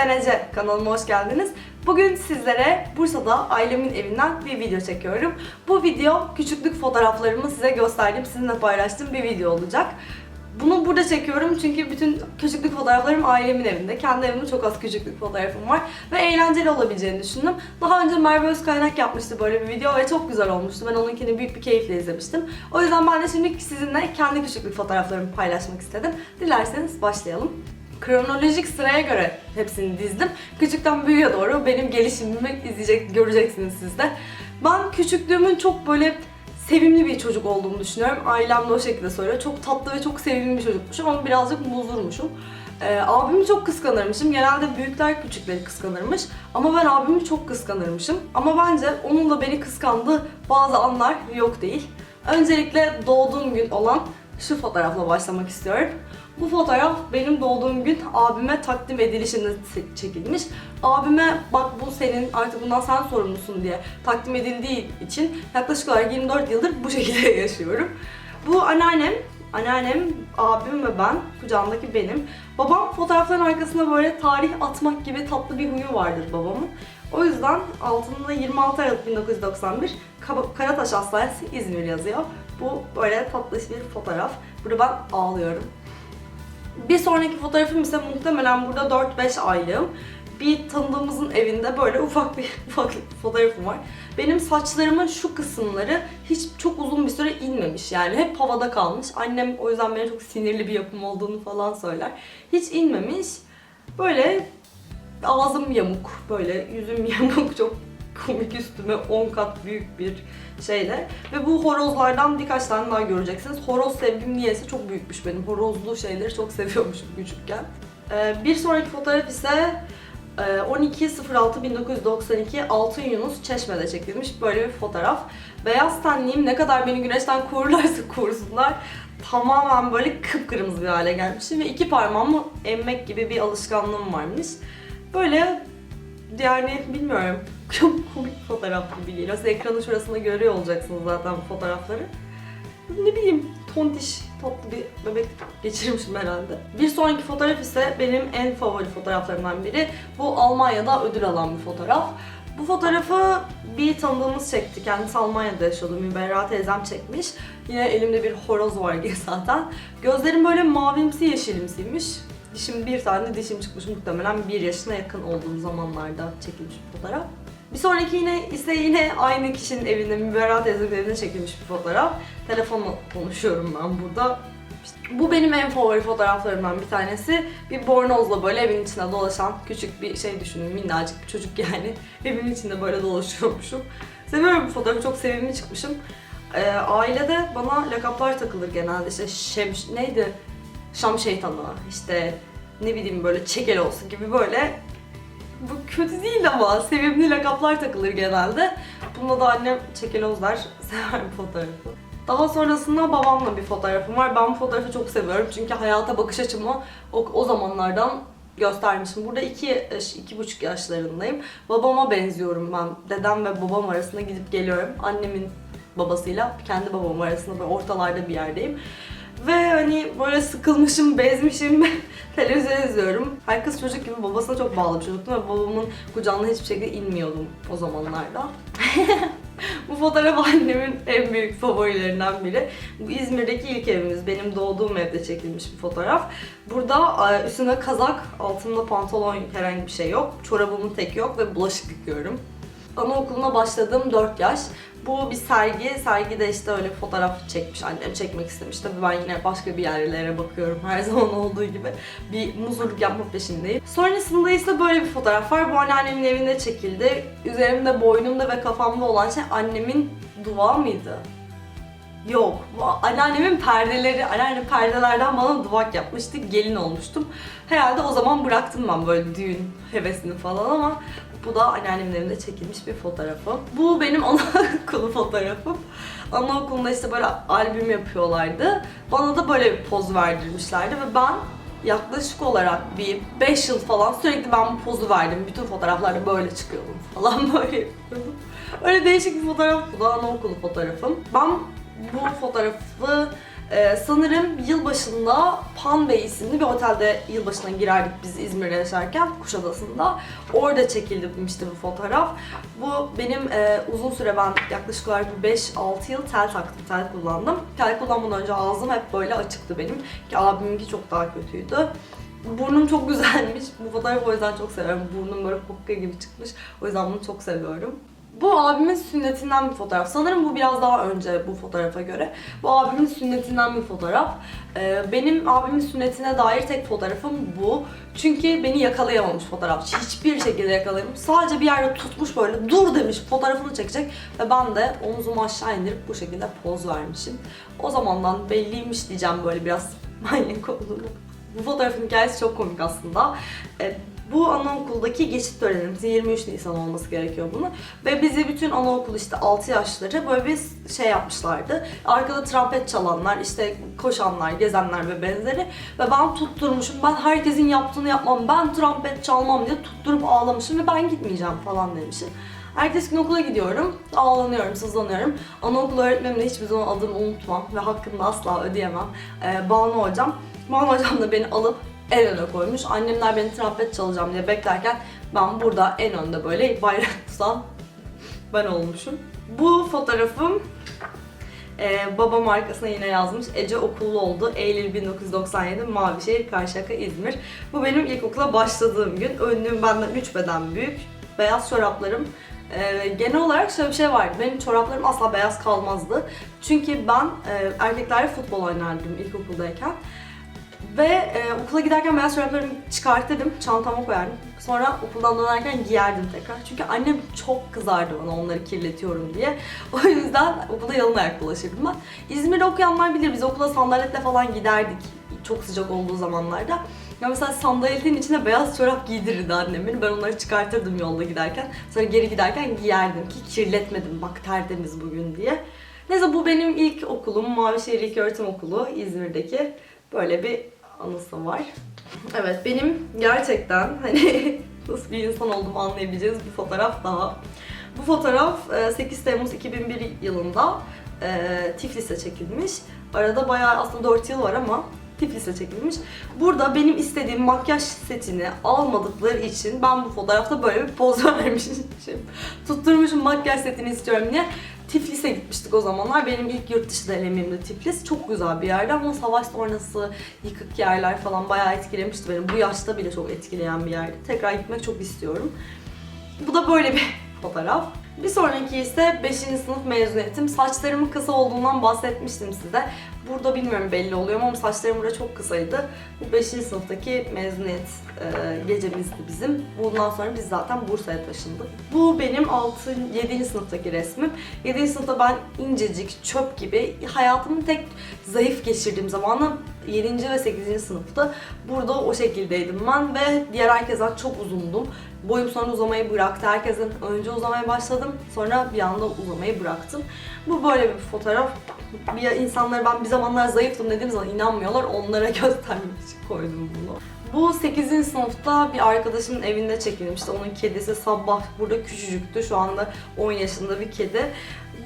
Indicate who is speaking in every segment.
Speaker 1: ben Ece. Kanalıma hoş geldiniz. Bugün sizlere Bursa'da ailemin evinden bir video çekiyorum. Bu video küçüklük fotoğraflarımı size gösterdiğim, sizinle paylaştığım bir video olacak. Bunu burada çekiyorum çünkü bütün küçüklük fotoğraflarım ailemin evinde. Kendi evimde çok az küçüklük fotoğrafım var ve eğlenceli olabileceğini düşündüm. Daha önce Merve Özkaynak yapmıştı böyle bir video ve çok güzel olmuştu. Ben onunkini büyük bir keyifle izlemiştim. O yüzden ben de şimdi sizinle kendi küçüklük fotoğraflarımı paylaşmak istedim. Dilerseniz başlayalım. Kronolojik sıraya göre hepsini dizdim. Küçükten büyüğe doğru benim gelişimimi izleyecek, göreceksiniz siz de. Ben küçüklüğümün çok böyle sevimli bir çocuk olduğumu düşünüyorum. Ailem de o şekilde söylüyor. Çok tatlı ve çok sevimli bir çocukmuşum ama birazcık muzurmuşum. Ee, abimi çok kıskanırmışım. Genelde büyükler küçükleri kıskanırmış. Ama ben abimi çok kıskanırmışım. Ama bence onun da beni kıskandığı bazı anlar yok değil. Öncelikle doğduğum gün olan şu fotoğrafla başlamak istiyorum. Bu fotoğraf benim doğduğum gün abime takdim edilişinde çekilmiş. Abime bak bu senin artık bundan sen sorumlusun diye takdim edildiği için yaklaşık olarak 24 yıldır bu şekilde yaşıyorum. Bu anneannem, anneannem, abim ve ben, kucağımdaki benim. Babam fotoğrafların arkasında böyle tarih atmak gibi tatlı bir huyu vardır babamın. O yüzden altında 26 Aralık 1991 Kaba- Karataş Hastanesi İzmir yazıyor. Bu böyle tatlı bir fotoğraf. Burada ben ağlıyorum. Bir sonraki fotoğrafım ise muhtemelen burada 4-5 aylığım. Bir tanıdığımızın evinde böyle ufak bir ufak bir fotoğrafım var. Benim saçlarımın şu kısımları hiç çok uzun bir süre inmemiş yani hep havada kalmış. Annem o yüzden benim çok sinirli bir yapım olduğunu falan söyler. Hiç inmemiş. Böyle ağzım yamuk, böyle yüzüm yamuk çok komik üstüme 10 kat büyük bir şeyle. Ve bu horozlardan birkaç tane daha göreceksiniz. Horoz sevgim niyeyse çok büyükmüş benim. Horozlu şeyleri çok seviyormuşum küçükken. Ee, bir sonraki fotoğraf ise e, 12.06.1992 Altın Yunus Çeşme'de çekilmiş böyle bir fotoğraf. Beyaz tenliğim ne kadar beni güneşten korurlarsa korusunlar tamamen böyle kıpkırmızı bir hale gelmişim ve iki parmağımı emmek gibi bir alışkanlığım varmış. Böyle yani bilmiyorum çok komik fotoğraf gibi geliyor. Siz ekranın şurasında görüyor olacaksınız zaten bu fotoğrafları. Ne bileyim tontiş tatlı bir bebek geçirmişim herhalde. Bir sonraki fotoğraf ise benim en favori fotoğraflarımdan biri. Bu Almanya'da ödül alan bir fotoğraf. Bu fotoğrafı bir tanıdığımız çekti. Kendisi Almanya'da yaşıyordu. Müberra teyzem çekmiş. Yine elimde bir horoz var zaten. Gözlerim böyle mavimsi yeşilimsiymiş. Dişim bir tane dişim çıkmış muhtemelen bir yaşına yakın olduğum zamanlarda çekilmiş bir fotoğraf. Bir sonraki yine ise yine aynı kişinin evinde, Müberra teyzemin evinde çekilmiş bir fotoğraf. Telefonla konuşuyorum ben burada. İşte bu benim en favori fotoğraflarımdan bir tanesi. Bir bornozla böyle evin içinde dolaşan küçük bir şey düşünün, minnacık bir çocuk yani. Evin içinde böyle dolaşıyormuşum. Seviyorum bu fotoğrafı, çok sevimli çıkmışım. Ee, ailede bana lakaplar takılır genelde. İşte şems, neydi? Şam şeytanı, işte ne bileyim böyle çekel olsun gibi böyle bu kötü değil ama sevimli lakaplar takılır genelde. Bunda da annem çekeloz der, sever fotoğrafı. Daha sonrasında babamla bir fotoğrafım var. Ben bu fotoğrafı çok seviyorum çünkü hayata bakış açımı o, o zamanlardan göstermişim. Burada iki, iki buçuk yaşlarındayım. Babama benziyorum ben. Dedem ve babam arasında gidip geliyorum. Annemin babasıyla kendi babam arasında böyle ortalarda bir yerdeyim. Ve hani böyle sıkılmışım, bezmişim, televizyon izliyorum. Her kız çocuk gibi babasına çok bağlı bir çocuktum ve babamın kucağına hiçbir şekilde inmiyordum o zamanlarda. Bu fotoğraf annemin en büyük favorilerinden biri. Bu İzmir'deki ilk evimiz. Benim doğduğum evde çekilmiş bir fotoğraf. Burada e, üstünde kazak, altında pantolon herhangi bir şey yok. Çorabımın tek yok ve bulaşık yıkıyorum. Anaokuluna başladığım 4 yaş. Bu bir sergi. Sergide işte öyle fotoğraf çekmiş annem çekmek istemiş. Tabii ben yine başka bir yerlere bakıyorum her zaman olduğu gibi. Bir muzurluk yapma peşindeyim. Sonrasında ise böyle bir fotoğraf var. Bu anneannemin evinde çekildi. Üzerimde, boynumda ve kafamda olan şey annemin duva mıydı? Yok. Anneannemin perdeleri, anneannem perdelerden bana duvak yapmıştı. Gelin olmuştum. Herhalde o zaman bıraktım ben böyle düğün hevesini falan ama bu da anneannemin evinde çekilmiş bir fotoğrafım. Bu benim anaokulu fotoğrafım. Anaokulunda işte böyle albüm yapıyorlardı. Bana da böyle bir poz verdirmişlerdi ve ben yaklaşık olarak bir 5 yıl falan sürekli ben bu pozu verdim. Bütün fotoğraflarda böyle çıkıyordum falan böyle. Öyle değişik bir fotoğraf. Bu da anaokulu fotoğrafım. Ben bu fotoğrafı Ee, sanırım yılbaşında Pan Bey isimli bir otelde yılbaşına girerdik biz İzmir'de yaşarken Kuşadası'nda. Orada çekilmişti bu fotoğraf. Bu benim e, uzun süre ben yaklaşık olarak 5-6 yıl tel taktım, tel kullandım. Tel kullanmadan önce ağzım hep böyle açıktı benim. Ki abiminki çok daha kötüydü. Burnum çok güzelmiş. Bu fotoğrafı o yüzden çok seviyorum. Burnum böyle kokka gibi çıkmış. O yüzden bunu çok seviyorum. Bu abimin sünnetinden bir fotoğraf. Sanırım bu biraz daha önce bu fotoğrafa göre. Bu abimin sünnetinden bir fotoğraf. Ee, benim abimin sünnetine dair tek fotoğrafım bu. Çünkü beni yakalayamamış fotoğrafçı. Hiçbir şekilde yakalayamamış. Sadece bir yerde tutmuş böyle dur demiş fotoğrafını çekecek. Ve ben de omzumu aşağı indirip bu şekilde poz vermişim. O zamandan belliymiş diyeceğim böyle biraz manyak olduğunu. Bu fotoğrafın hikayesi çok komik aslında. Ee, bu anaokuldaki geçit törenimiz 23 Nisan olması gerekiyor bunu. Ve bizi bütün anaokulu işte 6 yaşları böyle bir şey yapmışlardı. Arkada trompet çalanlar, işte koşanlar, gezenler ve benzeri. Ve ben tutturmuşum, ben herkesin yaptığını yapmam, ben trompet çalmam diye tutturup ağlamışım ve ben gitmeyeceğim falan demişim. Ertesi gün okula gidiyorum, ağlanıyorum, sızlanıyorum. Anaokulu öğretmenim de hiçbir zaman adını unutmam ve hakkını asla ödeyemem. Ee, Banu hocam, Banu hocam da beni alıp en öne koymuş. Annemler beni trompet çalacağım diye beklerken ben burada en önde böyle bayrak ben olmuşum. Bu fotoğrafım ee, babam arkasına yine yazmış. Ece okullu oldu. Eylül 1997 Mavişehir, Karşıyaka, İzmir. Bu benim ilkokula başladığım gün. Önlüğüm benden 3 beden büyük. Beyaz çoraplarım. Ee, genel olarak şöyle bir şey vardı. Benim çoraplarım asla beyaz kalmazdı. Çünkü ben e, erkeklerle futbol oynardım ilkokuldayken. Ve e, okula giderken beyaz çoraplarımı çıkartırdım, çantama koyardım. Sonra okuldan dönerken giyerdim tekrar. Çünkü annem çok kızardı bana onları kirletiyorum diye. O yüzden okulda yalın ayak dolaşırdım ben. İzmir'de okuyanlar bilir biz okula sandaletle falan giderdik. Çok sıcak olduğu zamanlarda. Ya mesela sandaletin içine beyaz çorap giydirirdi annem beni. Ben onları çıkartırdım yolda giderken. Sonra geri giderken giyerdim ki kirletmedim bak tertemiz bugün diye. Neyse bu benim ilk okulum. Mavişehir İlköğretim Okulu İzmir'deki. Böyle bir anısı var. Evet benim gerçekten hani nasıl bir insan olduğumu anlayabileceğiniz bir fotoğraf daha. Bu fotoğraf e, 8 Temmuz 2001 yılında e, Tiflis'te çekilmiş. Arada bayağı aslında 4 yıl var ama Tiflis'te çekilmiş. Burada benim istediğim makyaj setini almadıkları için ben bu fotoğrafta böyle bir poz vermişim. Tutturmuşum makyaj setini istiyorum diye. Tiflis'e gitmiştik o zamanlar. Benim ilk yurt dışı deneyimim de Tiflis. Çok güzel bir yerdi ama savaş sonrası yıkık yerler falan bayağı etkilemişti beni. Bu yaşta bile çok etkileyen bir yerdi. Tekrar gitmek çok istiyorum. Bu da böyle bir fotoğraf. Bir sonraki ise 5. sınıf mezuniyetim. Saçlarımın kısa olduğundan bahsetmiştim size. Burada bilmiyorum belli oluyor ama saçlarım burada çok kısaydı. Bu 5. sınıftaki mezuniyet e, gecemizdi bizim. Bundan sonra biz zaten Bursa'ya taşındık. Bu benim 6. 7. sınıftaki resmim. 7. sınıfta ben incecik, çöp gibi hayatımın tek zayıf geçirdiğim zamanı 7. ve 8. sınıfta. Burada o şekildeydim ben ve diğer herkesten çok uzundum. Boyum sonra uzamayı bıraktı. Herkesten önce uzamaya başladım. Sonra bir anda uzamayı bıraktım. Bu böyle bir fotoğraf. Bir insanlar ben bir zamanlar zayıftım dediğim zaman inanmıyorlar. Onlara göstermek için koydum bunu. Bu 8. sınıfta bir arkadaşımın evinde çekilmişti. Onun kedisi sabah burada küçücüktü. Şu anda 10 yaşında bir kedi.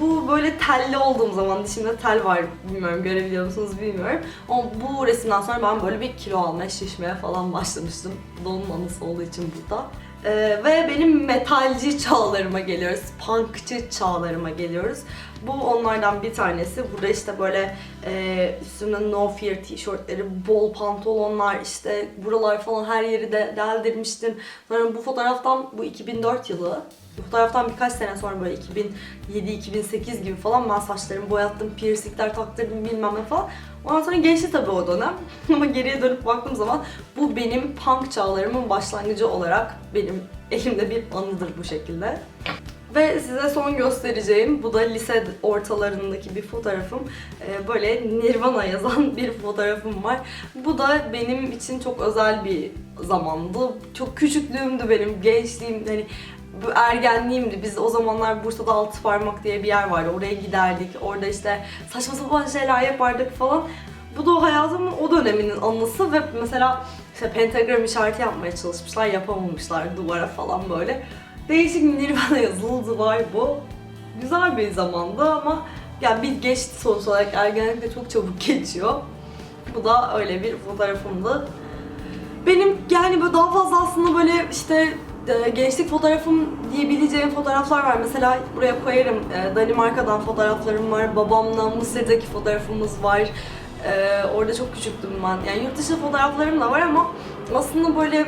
Speaker 1: Bu böyle telli olduğum zaman dişimde tel var bilmiyorum görebiliyor musunuz bilmiyorum. Ama bu resimden sonra ben böyle bir kilo almaya şişmeye falan başlamıştım. Bu da onun anısı olduğu için burada. Ee, ve benim metalci çağlarıma geliyoruz, punkçı çağlarıma geliyoruz. Bu onlardan bir tanesi. Burada işte böyle e, üstümde No Fear tişörtleri, bol pantolonlar, işte buralar falan her yeri de deldirmiştim. Sonra bu fotoğraftan, bu 2004 yılı. Bu fotoğraftan birkaç sene sonra böyle 2007-2008 gibi falan ben saçlarımı boyattım, piercingler taktırdım bilmem ne falan. Ondan sonra geçti tabii o dönem. Ama geriye dönüp baktığım zaman bu benim punk çağlarımın başlangıcı olarak benim elimde bir anıdır bu şekilde. Ve size son göstereceğim, bu da lise ortalarındaki bir fotoğrafım. Ee, böyle Nirvana yazan bir fotoğrafım var. Bu da benim için çok özel bir zamandı. Çok küçüklüğümdü benim, gençliğim, hani bu ergenliğimdi. Biz o zamanlar Bursa'da Altı Parmak diye bir yer vardı. Oraya giderdik. Orada işte saçma sapan şeyler yapardık falan. Bu da o hayatımın o döneminin anısı ve mesela işte pentagram işareti yapmaya çalışmışlar, yapamamışlar duvara falan böyle. Değişik Nirvana yazılı duvar bu. Güzel bir zamandı ama yani bir geçti sonuç olarak ergenlik de çok çabuk geçiyor. Bu da öyle bir fotoğrafımdı. Benim yani böyle daha fazla aslında böyle işte e, gençlik fotoğrafım diyebileceğim fotoğraflar var. Mesela buraya koyarım. E, Danimarka'dan fotoğraflarım var. Babamla Mısır'daki fotoğrafımız var. E, orada çok küçüktüm ben. Yani yurt dışı fotoğraflarım da var ama aslında böyle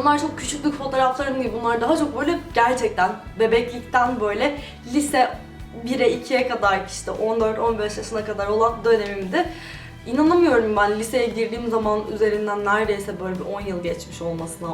Speaker 1: onlar çok küçüklük fotoğraflarım değil. Bunlar daha çok böyle gerçekten bebeklikten böyle lise 1'e 2'ye kadar işte 14-15 yaşına kadar olan dönemimde İnanamıyorum ben liseye girdiğim zaman üzerinden neredeyse böyle bir 10 yıl geçmiş olmasına,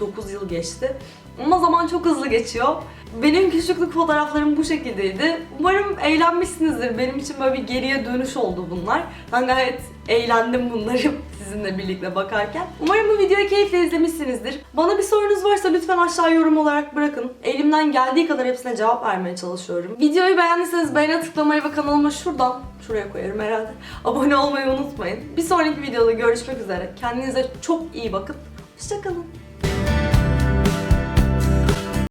Speaker 1: 19 yıl geçti. Ama zaman çok hızlı geçiyor. Benim küçüklük fotoğraflarım bu şekildeydi. Umarım eğlenmişsinizdir. Benim için böyle bir geriye dönüş oldu bunlar. Ben gayet eğlendim bunları sizinle birlikte bakarken. Umarım bu videoyu keyifle izlemişsinizdir. Bana bir sorunuz varsa lütfen aşağı yorum olarak bırakın. Elimden geldiği kadar hepsine cevap vermeye çalışıyorum. Videoyu beğendiyseniz beğene tıklamayı ve kanalıma şuradan, şuraya koyarım herhalde. Abone olmayı unutmayın. Bir sonraki videoda görüşmek üzere. Kendinize çok iyi bakın. Hoşçakalın.